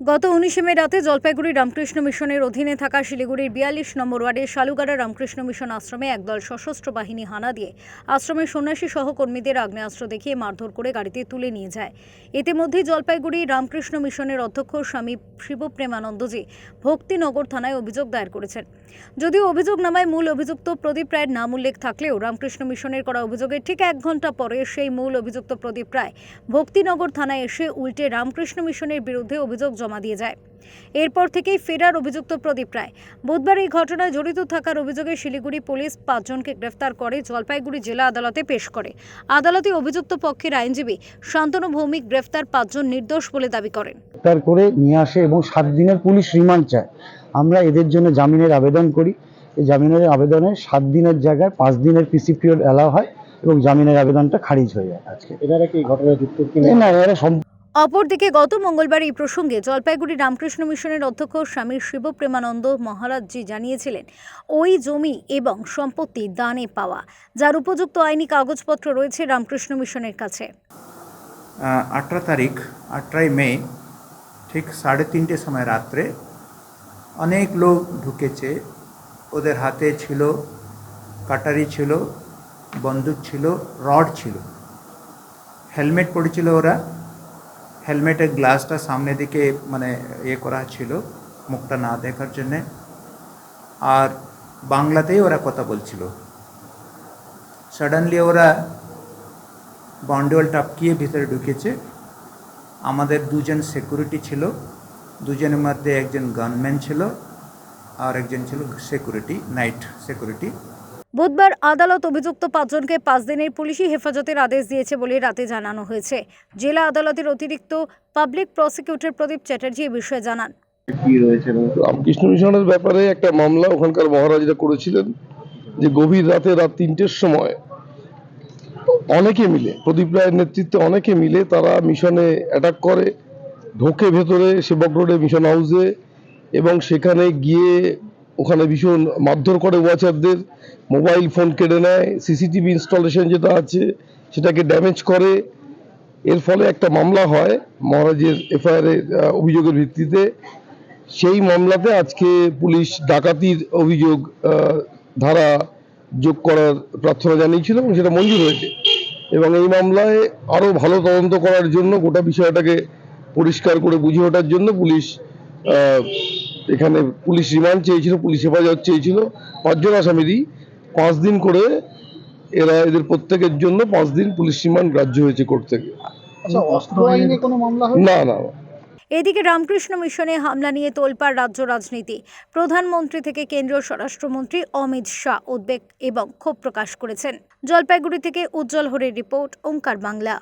গত উনিশে মে রাতে জলপাইগুড়ি রামকৃষ্ণ মিশনের অধীনে থাকা শিলিগুড়ির বিয়াল্লিশ নম্বর ওয়ার্ডের শালুগাড়া রামকৃষ্ণ মিশন আশ্রমে একদল সশস্ত্র বাহিনী হানা দিয়ে আশ্রমের সন্ন্যাসী সহকর্মীদের আগ্নেয়াস্ত্র দেখিয়ে মারধর করে গাড়িতে তুলে নিয়ে যায়। ইতিমধ্যেই জলপাইগুড়ি রামকৃষ্ণ মিশনের অধ্যক্ষ স্বামী শিবপ্রেমানন্দজি ভক্তিনগর থানায় অভিযোগ দায়ের করেছেন। যদিও অভিযোগ নামায় মূল অভিযুক্ত প্রদীপ রায়ের নাম উল্লেখ থাকলেও রামকৃষ্ণ মিশনের করা অভিযোগের ঠিক এক ঘণ্টা পরে সেই মূল অভিযুক্ত প্রদীপ রায় ভক্তিনগর থানায় এসে উল্টে রামকৃষ্ণ মিশনের বিরুদ্ধে অভিযোগ জমা দিয়ে যায়। এরপর থেকেই ফেরার অভিযুক্ত প্রদীপ রায়। বুধবার এই ঘটনায় জড়িত থাকার অভিযোগে শিলিগুড়ি পুলিশ পাঁচজনকে গ্রেফতার করে জলপাইগুড়ি জেলা আদালতে পেশ করে। আদালতে অভিযুক্ত পক্ষের আইনজীবী শান্তনু ভৌমিক গ্রেফতার পাঁচজন নির্দোষ বলে দাবি করেন। গ্রেপ্তার করে নিয়ে আসে এবং সাত দিনের পুলিশ রিমান্ড চায়। আমরা এদের জন্য জামিনের আবেদন করি। এই জামিনের আবেদনে সাত দিনের জায়গায় পাঁচ দিনের পিসি পিরিয়ড অ্যালাউ হয় এবং জামিনের আবেদনটা খারিজ হয়ে যায় আজকে। এনারা কি এই ঘটনায় যুক্ত কি না এরা সম্পূর্ণ অপরদিকে গত মঙ্গলবার এই প্রসঙ্গে জলপাইগুড়ি রামকৃষ্ণ মিশনের অধ্যক্ষ স্বামী শিবপ্রেমানন্দ মহারাজজি জানিয়েছিলেন, ওই জমি এবং সম্পত্তি দানে পাওয়া, যার উপযুক্ত আইনি কাগজপত্র রয়েছে রামকৃষ্ণ মিশনের কাছে। আঠারো তারিখ, আঠারোই মে, ঠিক সাড়ে তিনটে সময় রাত্রে অনেক লোক ঢুকেছে। ওদের হাতে ছিল, কাটারি ছিল, বন্দুক ছিল, রড ছিল। হেলমেট পড়েছিল ওরা। হেলমেটের গ্লাসটা সামনে দিকে মানে ইয়ে করা ছিল, মুখটা না দেখার জন্যে। আর বাংলাতেই ওরা কথা বলছিল। সাডেনলি ওরা বাউন্ডওয়াল টাপকিয়ে ভিতরে ঢুকেছে। আমাদের দুজন সিকিউরিটি ছিল। দুজনের মধ্যে একজন গানম্যান ছিল আর একজন ছিল সিকিউরিটি নাইট সিকিউরিটি বুধবার আদালত অভিযুক্ত পাঁচজনকে পাঁচ দিনের পুলিশি হেফাজতের আদেশ দিয়েছে বলে রাতে জানানো হয়েছে। জেলা আদালতের অতিরিক্ত পাবলিক প্রসিকিউটর প্রদীপ চ্যাটার্জি এ বিষয়ে জানান। রামকৃষ্ণ মিশনের ব্যাপারে একটা মামলা ওখানকার মহারাজরা করেছিলেন যে গভীর রাতে রাত তিনটের সময় অনেকে মিলে প্রদীপ রায়ের নেতৃত্বে অনেকে মিলে তারা মিশনে অ্যাটাক করে ঢোকে ভেতরে সেবক রোডে মিশন হাউসে এবং সেখানে গিয়ে ওখানে ভীষণ মারধর করে ওয়াচারদের মোবাইল ফোন কেড়ে নেয়, সিসিটিভি ইনস্টলেশন যেটা আছে সেটাকে ড্যামেজ করে। এর ফলে একটা মামলা হয় মহারাজের এফআইআর অভিযোগের ভিত্তিতে। সেই মামলাতে আজকে পুলিশ ডাকাতির অভিযোগ ধারা যোগ করার প্রার্থনা জানিয়েছিল এবং সেটা মঞ্জুর হয়েছে। এবং এই মামলায় আরও ভালো তদন্ত করার জন্য গোটা বিষয়টাকে পরিষ্কার করে বুঝে ওঠার জন্য পুলিশ এখানে পুলিশ রিমান্ড চেয়েছিল পুলিশ হেফাজত চেয়েছিল। পাঁচজন আসামিরই পাঁচ দিন করে এরা এদের প্রত্যেকের জন্য পাঁচ দিন পুলিশ রিমান্ড গ্রাহ্য হয়েছে কোর্ট থেকে। আচ্ছা অস্ত্র আইনে কোনো মামলা না না। এদিকে রামকৃষ্ণ মিশনে হামলা নিয়ে তোলপাড় রাজ্য রাজনীতি। প্রধানমন্ত্রী থেকে কেন্দ্রীয় স্বরাষ্ট্রমন্ত্রী অমিত শাহ উদ্বেগ এবং ক্ষোভ প্রকাশ করেছেন। জলপাইগুড়ি থেকে উজ্জ্বল হরের রিপোর্ট ওঙ্কার বাংলা।